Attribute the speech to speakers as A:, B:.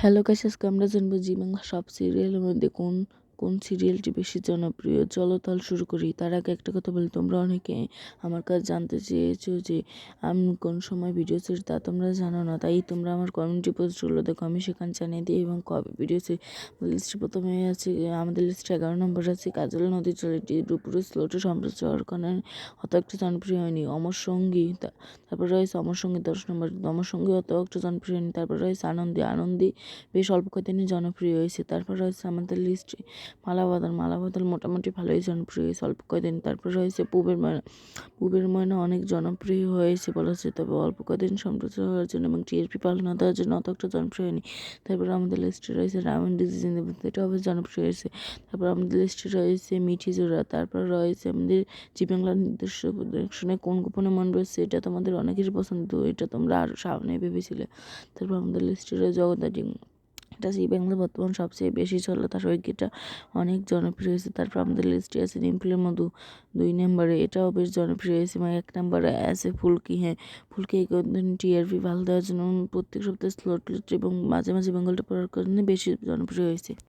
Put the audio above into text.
A: Hello guys আজকে আমরা জানব জি বাংলা সব সিরিয়ালের মধ্যে কোন কোন সিরিয়ালটি বেশি জনপ্রিয়? চলো তাহলে শুরু করি। তার আগে একটা কথা বলি, তোমরা অনেকে আমার কাছে জানতে চেয়েছো যে আমি কোন সময় ভিডিও ছেড়ে তা তোমরা জানো না। তাই তোমরা আমার কমিউনিটি পোস্টগুলো দেখো, আমি সেখানে জানিয়ে দিই এবং কবে ভিডিও লিস্টে প্রথমে আছে, আমাদের লিস্টে এগারো নম্বর আছে, কাজল নদী চলেটি দুপুরে স্লোটে সম্প্রচার করেন অত একটা জনপ্রিয় হয়নি, অমর সঙ্গী তারপর রয়েছে অমর সঙ্গী দশ নম্বর, অমর সঙ্গী অত একটা জনপ্রিয় হয়নি, তারপর রয়েছে আনন্দী আনন্দী বেশ অল্প কদিনই জনপ্রিয় হয়েছে, তারপর রয়েছে আমাদের লিস্টে মালাবাদল মালাবাদল মোটামুটি ভালোই জনপ্রিয় হয়েছে অল্প কদিন। তারপর রয়েছে পুবের ময়না। পুবের ময়না অনেক জনপ্রিয় হয়েছে বলা হচ্ছে তবে অল্প কদিন সম্প্রচার হওয়ার জন্য এবং টিআরপি পালনা দেওয়ার জন্য অত একটা জনপ্রিয় হয়নি। তারপর আমাদের লিস্টে রয়েছে রামায়ণ ডিজিজ এটাও বেশ জনপ্রিয় হয়েছে। তারপর আমাদের লিস্টে রয়েছে মিঠি জোড়া, তারপর রয়েছে আমাদের জি নির্দিষ্ট প্রদর্শনে কোন গোপনে মন রয়েছে এটা তোমাদের অনেকেরই পছন্দ, এটা তোমরা আরও সামনে ভেবেছিলে। তারপর আমাদের লিস্টে রয়েছে জগদ্দাটি এটা সি বাংলা বর্তমান সবচেয়ে বেশি চলে তার ঐক্যটা অনেক জনপ্রিয় হয়েছে। তারপর আমাদের লিস্টে আছে নিমফুলের মধু দুই নম্বরে, এটাও বেশ জনপ্রিয় হয়েছে। এবং এক নম্বরে আছে ফুলকি হ্যাঁ ফুলকি এই টিআরপি ভালো দেওয়ার জন্য প্রত্যেক সপ্তাহে স্লোট এবং মাঝে মাঝে বেঙ্গলটা পড়ার কারণে বেশি জনপ্রিয় হয়েছে।